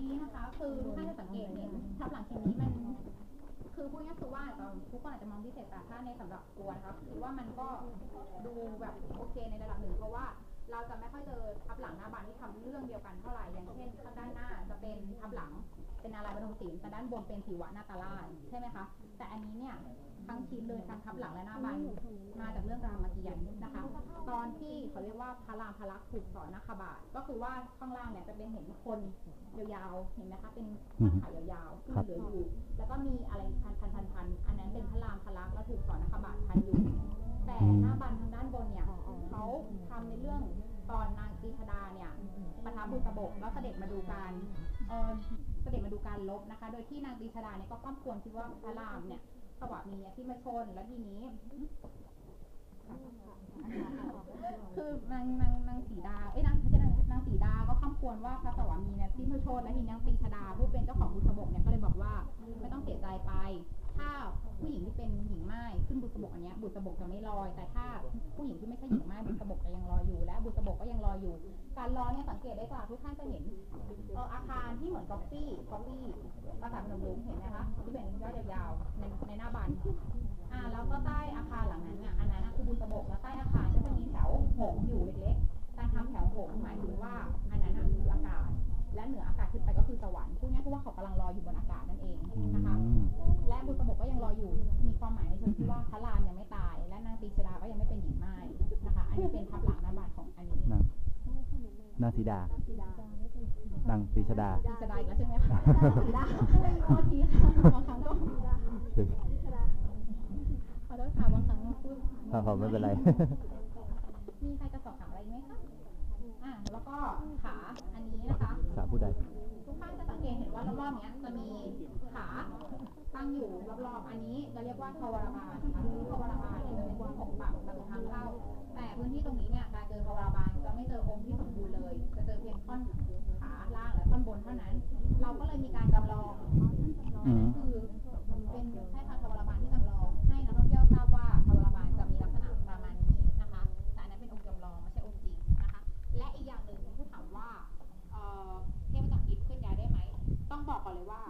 นี้นะคะ คือถ้าจะสังเกตเห็นทับหลังชิ้นนี้มัน คือพูดง่ายๆคือว่าเอ่อทุกคนอาจจะมองพิเศษแต่ถ้าในสำหรับตัวนะคะคิดว่ามันก็ดูแบบโอเคในระดับหนึ่งเพราะว่าเราจะไม่ค่อยเจอทับหลังหน้าบานที่ทำเรื่องเดียวกันเท่าไหร่อย่างเช่นข้างด้านหน้าจะเป็นทับหลังเป็นอะไรบรรทมศิลป์แต่ด้านบนเป็นสีวะนาตาราใช่ไหมคะแต่อันนี้เนี่ย ทั้งชิ้นเลยทั้งทับหลังและหน้าบานมาจากเรื่องรามเกียรติ์นะคะ ตอนที่เขาเรียกว่าพระรามพระลักษมณ์ถูกสอนนักขบาทก็คือว่าข้างล่างเนี่ยจะเป็นเห็นคนยาวๆเห็นไหมคะเป็นข้างขายาวๆที่เหลืออยู่ แล้วก็มีอะไรพันพันพันพันอันนั้นเป็นพระรามพระลักษมณ์แล้วถูกสอนนักขบาทพันอยู่ แต่หน้าบันทางด้านบนเนี่ยเขาทำในเรื่องตอนนางกฤษดาเนี่ยประทับบุษบกแล้วเสด็จมาดูการเออเสด็จมาดูการลบนะคะ โดยที่นางกฤษดาเนี่ยก็ข้ามควรคิดว่าพระรามเนี่ย สวัสดีเนี่ยที่มาชนแล้วทีนี้ คือนางนางนางสีดาเอ้ยนางไม่ใช่นางนางสีดาก็ข้ามควรว่าพระสวามีเนี่ยที่พระโชดและทีนี้นางปีชดาผู้เป็นเจ้าของบุษบกเนี่ยก็เลยบอกว่า ไม่ต้องเสียใจไป ถ้าผู้หญิงที่เป็นหญิงไม้ขึ้นบุษบกอันเนี้ยบุษบกจะไม่ลอย แต่ถ้าผู้หญิงที่ไม่ใช่หญิงไม้บุษบก การลอยเนี่ยสังเกตได้จากทุกท่านจะเห็นเอ่ออาคารที่เหมือนกอฟฟี่กอฟฟี่ปราสาทพนมรุ้งเห็นไหมคะที่เป็นยอดยาวๆในในหน้าบันอ่าแล้วก็ใต้อาคารหลังนั้นเนี่ยอันนั้นน่ะคือบุษบกแล้วใต้อาคารก็จะมีแถวโหงอยู่เล็กๆการทำแถวโหงหมายถึงว่าอันนั้นน่ะคืออากาศ และเหนืออากาศขึ้นไปก็คือสวรรค์พูดง่ายๆคือว่าเขากำลังลอยอยู่บนอากาศนั่นเองนะคะและบุษบกก็ยังลอยอยู่มีความหมายในเชิงที่ว่าพระรามยังไม่ตาย และนางตีชดาก็ยังไม่เป็นหญิงไม้นะคะ อันนี้เป็นทับหลังหน้าบาทของอันนี้ นาง นางสีดานางปรีชดาตีชดาอีกแล้วใช่ไหมคะตีดาโทษทีค่ะบางครั้งก็ขอโทษค่ะบางครั้งพูดครับผมไม่เป็นไร มีใครจะสอบถามอะไรไหมคะอ่าแล้วก็ขาอันนี้นะคะสาวผู้ใดทุกท่านจะสังเกตเห็นว่ารอบๆเนี้ยจะมีขาตั้งอยู่รอบๆ อันนี้จะเรียกว่าทวารบาลนะคะซึ่งทวารบาลเนี่ยจะเป็นบนของปากประตูทางเข้า แต่พื้นที่ตรงนี้เนี่ยการเจอทวารบาลจะไม่ เจอองค์ที่สมบูรณ์เลย จะเจอเพียงท่อนขาล่างและท่อนบนเท่านั้น เราก็เลยมีการจำลองอันนั้นคือเป็นใช่ค่ะทวารบาลที่จำลองให้นักท่องเที่ยวทราบว่าทวารบาลจะมีลักษณะประมาณนี้นะคะ แต่อันนั้นเป็นองค์จำลองไม่ใช่องค์จริงนะคะ และอีกอย่างหนึ่งผู้ถามว่าเอ่อเทพจักรอิฐเคลื่อนย้ายได้ไหม ต้องบอกก่อนเลยว่า